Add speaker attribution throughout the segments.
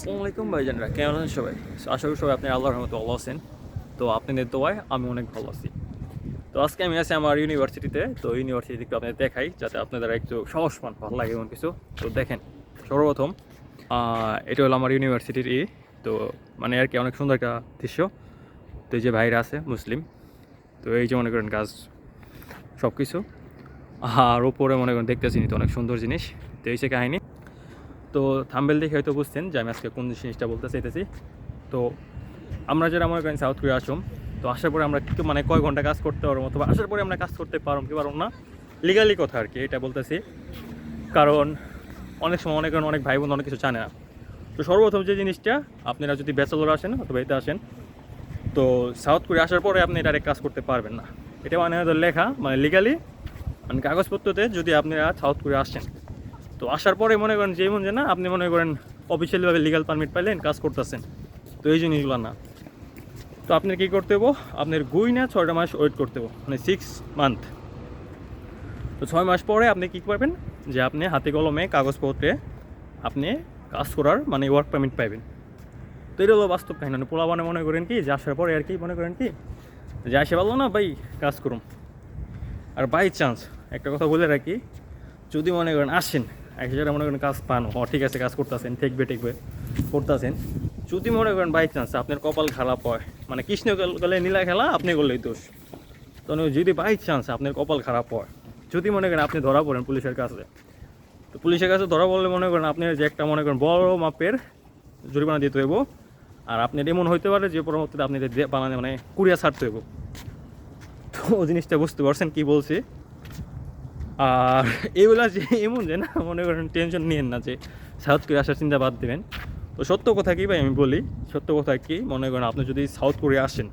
Speaker 1: আসসালামু আলাইকুম ভাইজানরা, কেমন আছেন সবাই? আশা করি সবাই আপনি আল্লাহর রহমতে ভালো আছেন। তো আপনাদের দোয়ায়, আমি অনেক ভালো আছি। তো আজকে আমি আছি আমার ইউনিভার্সিটিতে, তো ইউনিভার্সিটি একটু আপনাদের দেখাই, যাতে আপনাদের একটু সাহস পান, ভালো লাগে এমন কিছু। তো দেখেন, সর্বপ্রথম এটা হলো আমার ইউনিভার্সিটির ই। তো মানে আর কি, অনেক সুন্দর একটা দৃশ্য। তো এই যে ভাইরা আছে, মুসলিম। তো এই যে মনে করেন গাছ সব কিছু আর ওপরে মনে করেন দেখতেছি তো অনেক সুন্দর জিনিস। তো এই সে কাহিনী। তো থাম্বেল দেখে হয়তো বুঝছেন যে আমি আজকে কোন জিনিসটা বলতে চাইতেছি। তো আমরা যারা মনে করেন সাউথ কোরিয়া আসুম তো আসার পরে আমরা কিন্তু মানে কয় ঘণ্টা কাজ করতে পারব, অথবা আসার পরে আমরা কাজ করতে পারব, কি পারব না। লিগালি কথা আর কি, এটা বলতেছি। কারণ অনেক সময় অনেক অনেক ভাই বোন অনেক কিছু জানে না। তো সর্বপ্রথম যে জিনিসটা, আপনারা যদি ব্যাচেলর আসেন অথবা এতে আসেন, তো সাউথ কোরিয়া আসার পরে আপনি ডাইরেক্ট কাজ করতে পারবেন না। এটা মানে লেখা মানে লিগালি মানে কাগজপত্রতে যদি আপনারা সাউথ কোরিয়া আসেন। তো আসার পরে মনে করেন যেমন যে না, আপনি মনে করেন অফিসিয়ালিভাবে লিগাল পারমিট পাইলেন, কাজ করতেছেন। তো এই জিনিসগুলো না। তো আপনার কী করতে হব আপনার গুই না ছয়টা মাস ওয়েট করতে হব মানে সিক্স মান্থ তো ছয় মাস পরে আপনি কী পাবেন? যে আপনি হাতে কলমে কাগজপত্রে আপনি কাজ করার মানে ওয়ার্ক পারমিট পাইবেন। তো এটা হলো বাস্তব কাহিনী। মানে পোলা মানে মনে করেন কি, যে আসার পরে আর কি মনে করেন কি, যে আসে পারল না ভাই, কাজ করুন আর বাই চান্স একটা কথা বলে রাখি, যদি মনে করেন আসেন এক হাজার মনে করেন কাজ পান, ও ঠিক আছে, কাজ করতেছেন, ঠেকবে ঠেকবে, করতেছেন। যদি মনে করেন বাই চান্স আপনার কপাল খারাপ হয় মানে কৃষ্ণ গেলে নীলা খেলা, আপনি করলেই দোষ। তো যদি বাই চান্স আপনার কপাল খারাপ হয়, যদি মনে করেন আপনি ধরা পড়েন পুলিশের কাছে, তো পুলিশের কাছে ধরা পড়লে মনে করেন আপনি যে একটা মনে করেন বড় মাপের জরিমানা দিতে হইব, আর আপনার এমন হইতে পারে যে পরবর্তীতে আপনি বানানে মানে কুড়িয়া ছাড়তে হইব। তো জিনিসটা বুঝতে পারছেন কি বলছি? আর এগুলা যে এমন যে না, মনে করেন টেনশন নিয়েন না যে সাউথ কোরিয়া আসার চিন্তা বাদ দেবেন। তো সত্য কথা কি ভাই আমি বলি, সত্য কথা কি, মনে করেন আপনি যদি সাউথ কোরিয়া আসেন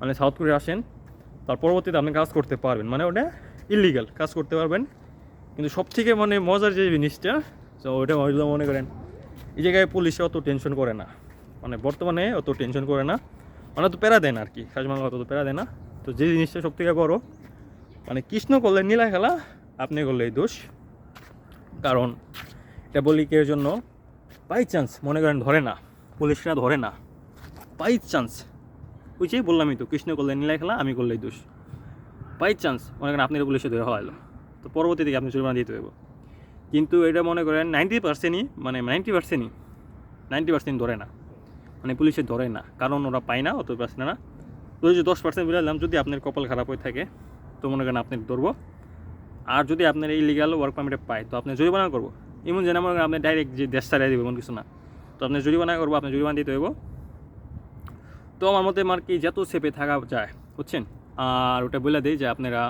Speaker 1: মানে সাউথ কোরিয়া আসেন, তার পরবর্তীতে আপনি কাজ করতে পারবেন। মানে ওটা ইলিগাল কাজ করতে পারবেন। কিন্তু সব থেকে মানে মজার যে জিনিসটা তো ওটা হইল মনে করেন, এই জায়গায় পুলিশে অত টেনশন করে না। মানে বর্তমানে অত টেনশন করে না। মানে তো প্যারা দেয় না আর কি খাস বাংলা অত প্যারা দেয় না। তো যে জিনিসটা সব থেকে বড় মানে কৃষ্ণ করলে নীলা খেলা, আপনি করলেই দোষ। কারণ এটা বলি কে জন্য বাই চান্স মনে করেন ধরে না পুলিশরা ধরে না বাই চান্স যে বললামই তো, কৃষ্ণ করলে নীলা খেলা, আমি করলেই দোষ। বাই চান্স মনে করেন আপনি পুলিশে ধরে হলাইলো তো পরবর্তী দিকে আপনি জরিমানা দিতে হবে কিন্তু এটা মনে করেন নাইনটি পার্সেন্টই মানে নাইনটি পার্সেন্টই নাইনটি পার্সেন্ট ধরে না। মানে পুলিশে ধরে না, কারণ ওরা পায় না, অত পার্সেন্ট না। ওই যে দশ পার্সেন্ট বললাম যদি আপনার কপাল খারাপ হয়ে থাকে তো মনে করেন আপনি ধরবো। আর যদি আপনার ইলিগাল ওয়ার্ক পারমিটে পায়, তো আপনি জরিমানা করব। এমন যে না, মনে করেন আপনি ডাইরেক্ট যে দেশ ছাড়িয়ে দেবে এমন কিছু না। তো আপনি জরিমানা করব, আপনি জরিমানা দিতে হইব। তো আমার মতে আর কি, যত সেপে থাকা যায়, বুঝছেন? আর ওটা বলে দিই যে আপনারা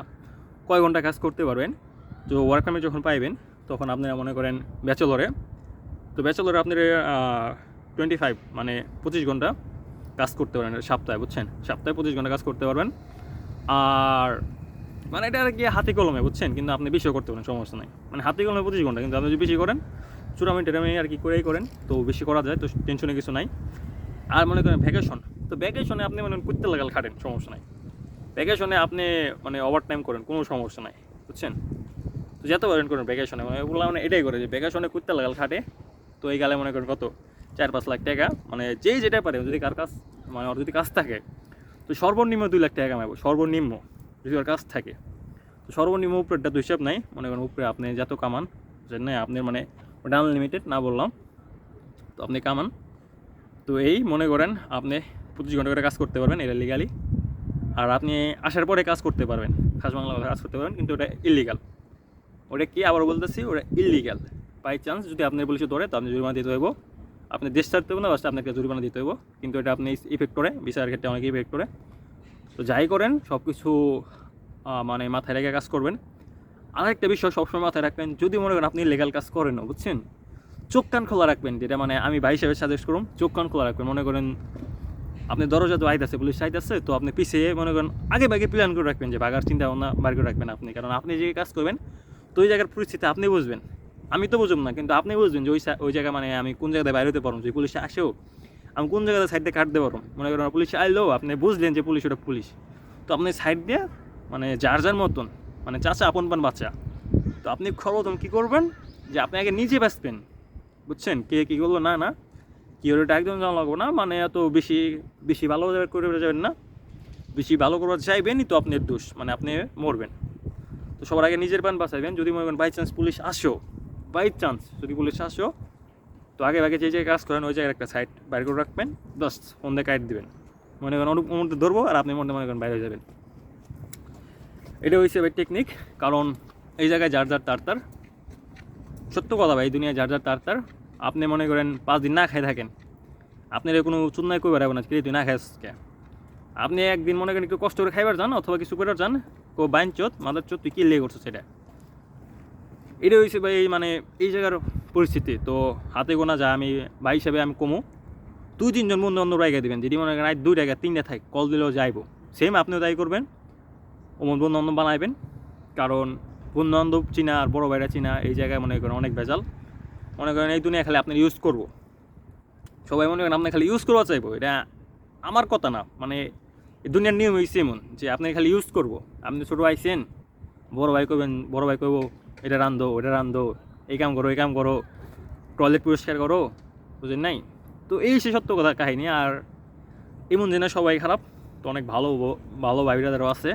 Speaker 1: কয় ঘণ্টা কাজ করতে পারবেন। তো ওয়ার্ক পারমিট যখন পাইবেন, তখন আপনারা মনে করেন ব্যাচেলরে তো ব্যাচেলরে আপনার টোয়েন্টি ফাইভ মানে পঁচিশ ঘণ্টা কাজ করতে পারেন সপ্তাহে, বুঝছেন? সপ্তাহে পঁচিশ ঘণ্টা কাজ করতে পারবেন। আর মানে এটা আর কি হাতে কলমে, বুঝছেন? কিন্তু আপনি বেশিও করতে পারেন, সমস্যা নাই। মানে হাতে কলমে পঁচিশ ঘণ্টা, কিন্তু আপনি যদি বেশি করেন চূড়ামি টেরামি আর কি করেই করেন, তো বেশি করা যায়, তো টেনশনে কিছু নাই। আর মনে করেন ভ্যাকেশন তো ভ্যাকেশনে আপনি মানে করতে লাগাল খাটেন, সমস্যা নাই। ভ্যাকেশনে আপনি মানে ওভার টাইম করেন, কোনো সমস্যা নাই, বুঝছেন? তো যেতে পারেন করেন ভ্যাকেশনে মানে ওগুলো মানে এটাই করে যে ভ্যাকেশনে করতে লাগাল খাটে, তো এই গালে মনে করেন কত? চার পাঁচ লাখ টাকা মানে যেই যেটা পারে, যদি কার কাজ মানে ওর যদি কাজ থাকে, তো সর্বনিম্ন দুই লাখ টাকা কামাবো সর্বনিম্ন। যদি কাজ থাকে। তো সর্বনিম্ন উপরেরটা তো হিসাব নাই। মনে করেন উপরে আপনি যত কামান, যে না আপনি মানে ওটা আনলিমিটেড না বললাম, তো আপনি কামান। তো এই মনে করেন আপনি পঁচিশ ঘণ্টা করে কাজ করতে পারবেন এটা লিগালি আর আপনি আসার পরে কাজ করতে পারবেন। খাস বাংলা কাজ করতে পারবেন, কিন্তু ওটা ইলিগাল ওটা কি আবার বলতেছি, ওটা ইলিগাল বাই চান্স যদি আপনার পুলিশে ধরে, তো আপনি জরিমানা দিতে হইব। আপনি দেশ ছাড়তে হবে না বাসটা আপনাকে জরিমানা দিতে হইব। কিন্তু এটা আপনি ইফেক্ট করে, বিচারের ক্ষেত্রে অনেক ইফেক্ট করে। তো যাই করেন সব কিছু মানে মাথায় রেখে কাজ করবেন। আরেকটা বিষয় সবসময় মাথায় রাখবেন, যদি মনে করেন আপনি লিগাল কাজ করেন বুঝছেন? চোখ কান খোলা রাখবেন, যেটা মানে আমি ভাই হিসেবে সাজেস্ট করুন চোখ কান খোলা রাখবেন। মনে করেন আপনি দরজা তো আইতাছে, পুলিশ আইতাছে, তো আপনি পিছিয়ে মনে করেন আগে ভাগে প্ল্যান করে রাখবেন যে বাগার চিন্তা ভাবনা বার করে রাখবেন আপনি। কারণ আপনি যে কাজ করবেন, তো ওই জায়গার পরিস্থিতি আপনি বুঝবেন। আমি তো বুঝুম না, কিন্তু আপনি বুঝবেন যে ওই ওই জায়গা মানে আমি কোন জায়গায় বাইরে হতে পারব যে পুলিশে আসেও আমি কোন জায়গাতে সাইড দিয়ে কাটতে পারব? মনে করেন পুলিশ আইলেও আপনি বুঝলেন যে পুলিশ ওটা পুলিশ। তো আপনি সাইড দিয়ে মানে যার যার মতন মানে চাচা, আপন পান বাচ্চা। তো আপনি সর্বপ্রথম কী করবেন? যে আপনি আগে নিজে বাঁচবেন। বুঝছেন? কে কী করল? না না। কী হলো এটা একদম জানা লাগবো না। মানে এত বেশি বেশি ভালো করে যাবেন না। বেশি ভালো করবার চাইবেনই তো আপনার দোষ। মানে আপনি মরবেন। তো সবার আগে নিজের প্যান বাঁচাইবেন। যদি মনে করেন বাই চান্স পুলিশ আসো বাই চান্স যদি পুলিশ আসো তো আগে আগে যে কাজ করেন, ওই জায়গায় একটা সাইড বাইর করে রাখবেন জাস্ট ফোন দিয়ে কাইট দিবেন। মনে করেন অনুপ মধ্যে ধরবো আর আপনি মনে মনে করেন বাইরে যাবেন। এটা হয়েছে ভাই টেকনিক কারণ এই জায়গায় যার যার তার তার। সত্য কথা ভাই দুনিয়ায় যার যার তার তার। আপনি মনে করেন পাঁচ দিন না খাই থাকেন। আপনার কোনো চুন্নায় কই বেড়াবো না কি তুই না খাস কে? আপনি একদিন মনে করেন একটু কষ্ট করে খাইবার যান, অথবা কিছু করে যান, কো বাইন চোত মাদার চোত তুই কি লে করছ সেটা এটা হয়েছে ভাই মানে এই জায়গার পরিস্থিতি, তো হাতে গোনা যায় আমি ভাই হিসাবে আমি কমু। দুই তিনজন বন্ধু বান্ধব রাইগা দেবেন, যদি মনে করেন দুই টাকা তিনটা থাক, কল দিলেও যাইবো। সেম আপনিও তাই করবেন ওমন বন্ধু বান্ধব বানাইবেন, কারণ বন্ধু চিনা আর বড় ভাইরা চিনা, এই জায়গায় মনে করেন অনেক ভেজাল। মনে করেন এই দুনিয়া খালি আপনি ইউজ করব। সবাই মনে করেন আপনি খালি ইউজ করবা, চাইব, এটা আমার কথা না। মানে দুনিয়ার নিয়ম হয়েছে এমন যে আপনি খালি ইউজ করব। আপনি ছোটো ভাই আইসেন বড় ভাই করবেন বড় ভাই কইব, এটা রান্ধো, ওটা রান্ধো। এই কাম করো, এই কাম করো টয়লেট পরিষ্কার করো বুঝেন নাই? তো এই সে সত্য কথা, কাহিনী। আর এমন যে না সবাই খারাপ, তো অনেক ভালো ভালো ভাইরাদেরও আছে।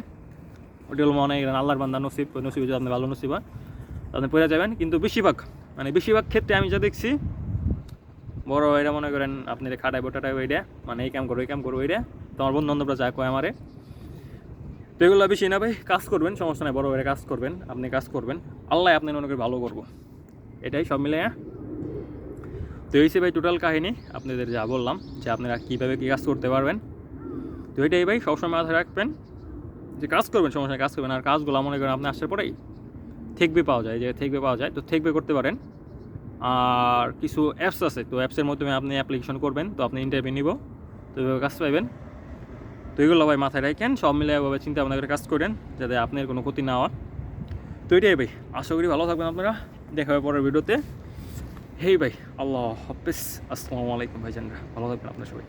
Speaker 1: ওটা হলো মনে আল্লাহর বান্দা নসিব নসিব যদি আপনি ভালো নসিবা। আপনি পড়ে যাবেন, কিন্তু বেশিরভাগ মানে বেশিরভাগ ক্ষেত্রে আমি যা দেখছি, বড় এটা মনে করেন, আপনি খাটাইবো টাটাইবো এটা মানে এই কাম করো, এই কাম করব এটা তোমার বন্ধু বান্ধবরা যা কয় আমারে। তো এগুলো বেশি না ভাই, কাজ করবেন, সমস্যা নাই, বড় ভাইরা কাজ করবেন, আপনি কাজ করবেন। আল্লাহ আপনি মনে করে ভালো করব। এটাই সব মিলে তো এই ভাই টোটাল কাহিনী। আপনাদের যা বললাম যে আপনারা কীভাবে কী কাজ করতে পারবেন। তো এটাই ভাই, সবসময় মাথায় রাখবেন যে কাজ করবেন, সমস্যা কাজ করবেন। আর কাজগুলো মনে করেন আপনি আসার পরেই থেকবে পাওয়া যায়, যে থেকবে পাওয়া যায়। তো থেকবে করতে পারেন। আর কিছু অ্যাপস আছে, তো অ্যাপসের মাধ্যমে আপনি অ্যাপ্লিকেশন করবেন, তো আপনি ইন্টারভিউ নিব, তো এভাবে কাজ পাইবেন। তো এগুলো ভাই মাথায় রাখেন, সব মিলে এভাবে চিন্তা ভাবনা করে কাজ করেন, যাতে আপনার কোনো ক্ষতি না হয়। তো এটাই ভাই, আশা করি ভালো থাকবেন আপনারা। দেখা হবে পরের ভিডিওতে। হেই ভাই, আল্লাহ হাফিজ। আসসালামু আলাইকুম ভাইজানরা। ভালো থাকবেন আপনার সবাই।